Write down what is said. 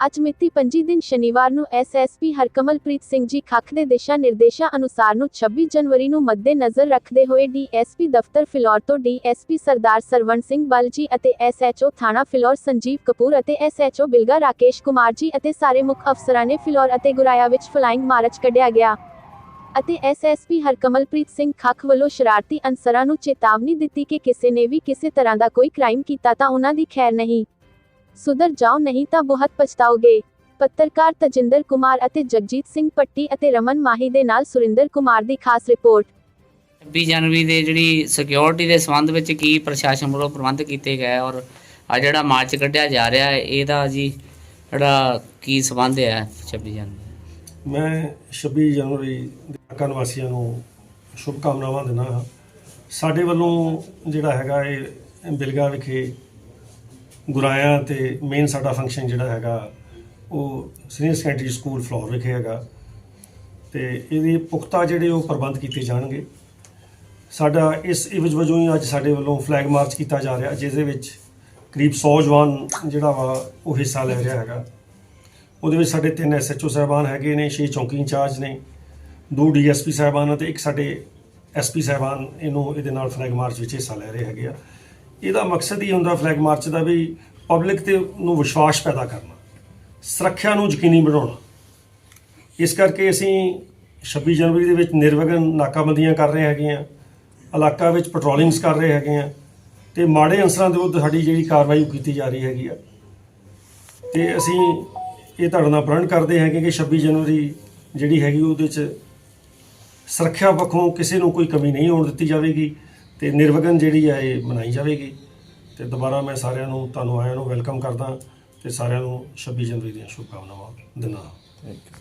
ਅੱਜ ਮਿਤੀ 25 ਦਿਨ ਸ਼ਨੀਵਾਰ ਨੂੰ ਐਸਐਸਪੀ ਹਰਕਮਲਪ੍ਰੀਤ ਸਿੰਘ ਜੀ ਖੱਖ ਦੇ ਦਿਸ਼ਾ ਨਿਰਦੇਸ਼ਾਂ ਅਨੁਸਾਰ ਨੂੰ 26 ਜਨਵਰੀ ਨੂੰ ਮੱਦੇਨਜ਼ਰ ਰੱਖਦੇ ਹੋਏ ਡੀਐਸਪੀ ਦਫ਼ਤਰ ਫਿਲੌਰ ਤੋਂ ਡੀਐਸਪੀ ਸਰਦਾਰ ਸਰਵਣ ਸਿੰਘ ਬਲ ਜੀ ਅਤੇ ਐਸਐਚਓ ਥਾਣਾ ਫਿਲੌਰ ਸੰਜੀਵ ਕਪੂਰ ਅਤੇ ਐਸਐਚਓ ਬਿਲਗਾ ਰਾਕੇਸ਼ ਕੁਮਾਰ ਜੀ ਅਤੇ ਸਾਰੇ ਮੁੱਖ ਅਫਸਰਾਂ ਨੇ ਫਿਲੌਰ ਅਤੇ ਗੁਰਾਇਆ ਵਿੱਚ ਫਲਾਈਂਗ ਮਾਰਚ ਕੱਢਿਆ ਗਿਆ ਅਤੇ ਐਸਐਸਪੀ ਹਰਕਮਲਪ੍ਰੀਤ ਸਿੰਘ ਖੱਖ ਵੱਲੋਂ ਸ਼ਰਾਰਤੀ ਅਨਸਰਾਂ ਨੂੰ ਚੇਤਾਵਨੀ ਦਿੱਤੀ ਕਿ ਕਿਸੇ ਨੇ ਵੀ ਕਿਸੇ ਤਰ੍ਹਾਂ ਦਾ ਕੋਈ ਕ੍ਰਾਈਮ ਕੀਤਾ ਤਾਂ ਉਹਨਾਂ ਦੀ ਖੈਰ ਨਹੀਂ। ਸੁਧਰ ਜਾਓ ਨਹੀਂ ਤਾਂ ਬਹੁਤ ਪਛਤਾਓਗੇ। ਪੱਤਰਕਾਰ ਤਜਿੰਦਰ ਕੁਮਾਰ ਅਤੇ ਜਗਜੀਤ ਸਿੰਘ ਪੱਟੀ ਅਤੇ ਰਮਨ ਮਾਹੀ ਦੇ ਨਾਲ ਸੁਰਿੰਦਰ ਕੁਮਾਰ ਦੀ ਖਾਸ ਰਿਪੋਰਟ। 26 ਜਨਵਰੀ ਦੇ ਜਿਹੜੀ ਸਿਕਿਉਰਿਟੀ ਦੇ ਸੰਬੰਧ ਵਿੱਚ ਕੀ ਪ੍ਰਸ਼ਾਸਨ ਵੱਲੋਂ ਪ੍ਰਬੰਧ ਕੀਤੇ ਗਏ ਔਰ ਆ ਜਿਹੜਾ ਮਾਰਚ ਕੱਢਿਆ ਜਾ ਰਿਹਾ ਹੈ ਇਹਦਾ ਜੀ ਜਿਹੜਾ ਕੀ ਸੰਬੰਧ ਹੈ 26 ਜਨਵਰੀ? ਮੈਂ 26 ਜਨਵਰੀ ਦੇ ਨਿਵਾਸੀਆਂ ਨੂੰ ਸ਼ੁਭ ਕਾਮਨਾਵਾਂ ਦਿੰਦਾ ਹਾਂ। ਸਾਡੇ ਵੱਲੋਂ ਜਿਹੜਾ ਹੈਗਾ ਇਹ ਬਿਲਗਾ ਵਿਖੇ ਗੁਰਾਇਆ ਤੇ ਮੇਨ ਸਾਡਾ ਫੰਕਸ਼ਨ ਜਿਹੜਾ ਹੈਗਾ, ਉਹ ਸੀਨੀਅਰ ਸੈਕੰਡਰੀ ਸਕੂਲ ਫਲੋਰ ਵਿਖੇ ਹੈਗਾ। ਤੇ ਇਹਦੇ ਪੁਖਤਾ ਜਿਹੜੇ ਉਹ ਪ੍ਰਬੰਧ ਕੀਤੇ ਜਾਣਗੇ। ਸਾਡਾ ਇਸ ਇਵਜ ਵਜੋਂ ਹੀ ਅੱਜ ਸਾਡੇ ਵੱਲੋਂ ਫਲੈਗ ਮਾਰਚ ਕੀਤਾ ਜਾ ਰਿਹਾ ਜਿਸ ਦੇ ਵਿੱਚ ਕਰੀਬ 100 ਜਵਾਨ ਜਿਹੜਾ ਵਾ, ਉਹ ਹਿੱਸਾ ਲੈ ਰਿਹਾ ਹੈਗਾ। ਉਹਦੇ ਵਿੱਚ ਸਾਡੇ ਤਿੰਨ ਐਸਐਚਓ ਸਾਹਿਬਾਨ ਹੈਗੇ ਨੇ, ਛੇ ਚੌਂਕੀ ਇੰਚਾਰਜ ਨੇ, ਦੋ ਡੀਐਸਪੀ ਸਾਹਿਬਾਨ ਅਤੇ ਇੱਕ ਸਾਡੇ ਐਸਪੀ ਸਾਹਿਬਾਨ, ਇਹਨੂੰ ਇਹਦੇ ਨਾਲ ਫਲੈਗ ਮਾਰਚ ਵਿੱਚ ਹਿੱਸਾ ਲੈ ਰਹੇ ਹੈਗੇ ਆ। ਇਹਦਾ ਮਕਸਦ ਹੀ ਹੁੰਦਾ ਫਲੈਗ ਮਾਰਚ ਦਾ ਵੀ ਪਬਲਿਕ ਤੇ ਨੂੰ ਵਿਸ਼ਵਾਸ ਪੈਦਾ ਕਰਨਾ, ਸੁਰੱਖਿਆ ਨੂੰ ਯਕੀਨੀ ਬਣਾਉਣਾ। ਇਸ ਕਰਕੇ ਅਸੀਂ 26 ਜਨਵਰੀ ਦੇ ਵਿੱਚ ਨਿਰਵਿਘਨ ਨਾਕਾਬੰਦੀਆਂ ਕਰ ਰਹੇ ਹੈਗੇ ਆ ਇਲਾਕਾ ਵਿੱਚ ਪੈਟਰੋਲਿੰਗਸ ਕਰ ਰਹੇ ਹੈਗੇ ਆ ਤੇ ਮਾੜੇ ਅਨਸਰਾਂ ਦੇ ਵਿਰੁੱਧ ਸਾਡੀ ਜਿਹੜੀ ਕਾਰਵਾਈ ਉਹ ਕੀਤੀ ਜਾ ਰਹੀ ਹੈਗੀ ਆ। ਤੇ ਅਸੀਂ ਇਹ ਤੁਹਾਡੇ ਨਾਲ ਪ੍ਰਣ ਕਰਦੇ ਹੈਗੇ ਕਿ 26 ਜਨਵਰੀ ਜਿਹੜੀ ਹੈਗੀ ਉਹਦੇ ਚ ਸੁਰੱਖਿਆ ਪੱਖੋਂ ਕਿਸੇ ਨੂੰ ਕੋਈ ਕਮੀ ਨਹੀਂ ਹੋਣ ਦਿੱਤੀ ਜਾਵੇਗੀ। ਤੇ ਨਿਰਵਿਘਨ ਜਿਹੜੀ ਹੈ ਇਹ ਮਨਾਈ ਜਾਵੇਗੀ। ਤੇ ਦੁਬਾਰਾ ਮੈਂ ਸਾਰਿਆਂ ਨੂੰ, ਤੁਹਾਨੂੰ ਆਇਆਂ ਨੂੰ ਵੈਲਕਮ ਕਰਦਾ ਤੇ ਸਾਰਿਆਂ ਨੂੰ 26 ਜਨਵਰੀ ਦੀਆਂ ਸ਼ੁਭਕਾਮਨਾਵਾਂ ਦਿੰਦਾ ਹਾਂ। Thank you